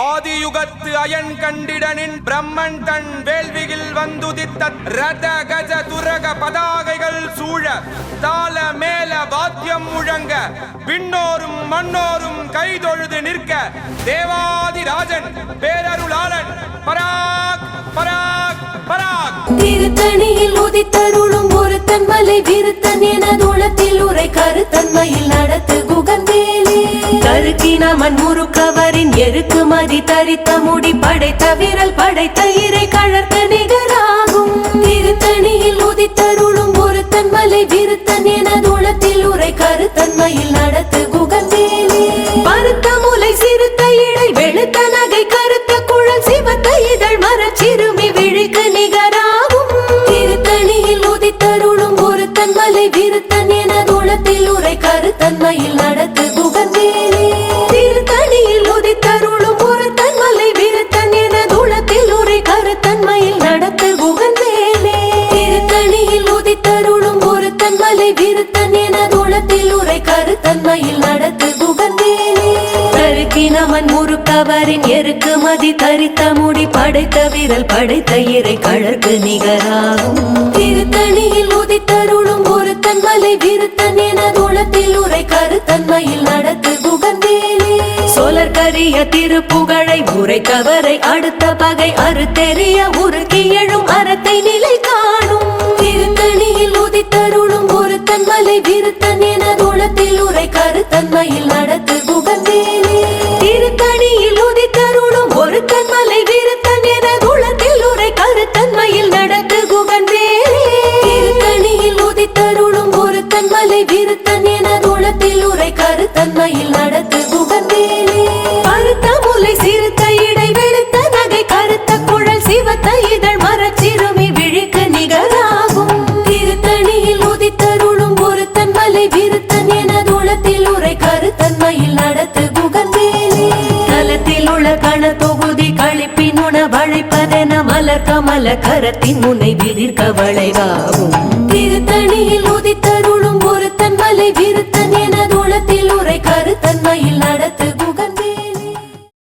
ஆதியுகத்து iron கண்டிடனின் பிரம்மன் தன் வேள்வியில் வந்துதித்த ரத கஜ துரக பதாகைகள் சூழ தாள மேல வாத்தியம் முழங்க விண்ணோரும் மண்ணோரும் கைதொழுது நிற்க தேவாதி ராஜன் பேரருளாளன் பராக் பராக் பராக். திருத்தணியில் உதித்தருளும் ஒருத்தன் மலை விருத்தன் என தூளத்தில் உரை கருத்தன்மையில் நடத்த கருக்கினமன் முறுக்கவரின் எருக்கு மதி தரித்த முடி படைத்த விரல் படைத்த இறை கழற்க நிகராகும். திருத்தணியில் உதித்தருளும் ஒருத்தன் மலை விருத்தன் என தூளத்தில் உரை கருத்தன்மையில் நடத்து குகந்தேலே பருத்த முலை சிறுத்த இடை வெளுத்த நகை கருத்த குழல் சிவத்த இதழ் மரச்சிறுமி விழிக்கு நிகராகும். திருத்தணியில் உதித்தருளும் ஒருத்தன் மலை விருத்தன் என தூளத்தில் உரை கருத்தன்மையில் மலை விருத்தன் என தூளத்தில் உரை கருத்தன்மையில் நடத்து குகந்தேலே முறுக்கவரின் எருக்கு மதி தரித்த முடி படைத்த விரல் படைத்த இறை கழற்கு நிகராகும். திருத்தணியில் உதித்தருளும் ஒருத்தன் மலை விருத்தன் என தூளத்தில் உரை கருத்தன்மையில் நடத்து குகந்தேலே சோழர் கரிய திருப்புகழை கவரை அடுத்த பகை அறுத்தெறிய உருக்கி எழும் அறத்தை நிலை ஒருத்தன் மலை விருத்தன் என தூளத்தில் உரை கருத்தன்மையில் நடத்து குகந்தேலே திருத்தணியில் உதித்தருளும் ஒரு தன்மலை திருத்தன் என தூளத்தில் உரை கருத்தன்மையில் நடத்து குகந்தேலே திருத்தணியில் உதித்தருளும் ஒரு தன்மலை திருத்தன் என தூளத்தில் உரை கருத்தன்மையில் நடத்து குகந்தேலே கருத்தன்மையில் நடத்து குகன் மேலே தலத்தில் உள்ள கண தொகுதி கழிப்பின் உணவழைப்பதென மலர் கமல கரத்தின் முனை விதிர்க்க வளைவாகும் திருத்தணியில் உதித்தருளும் ஒருத்தன் மலை விருத்த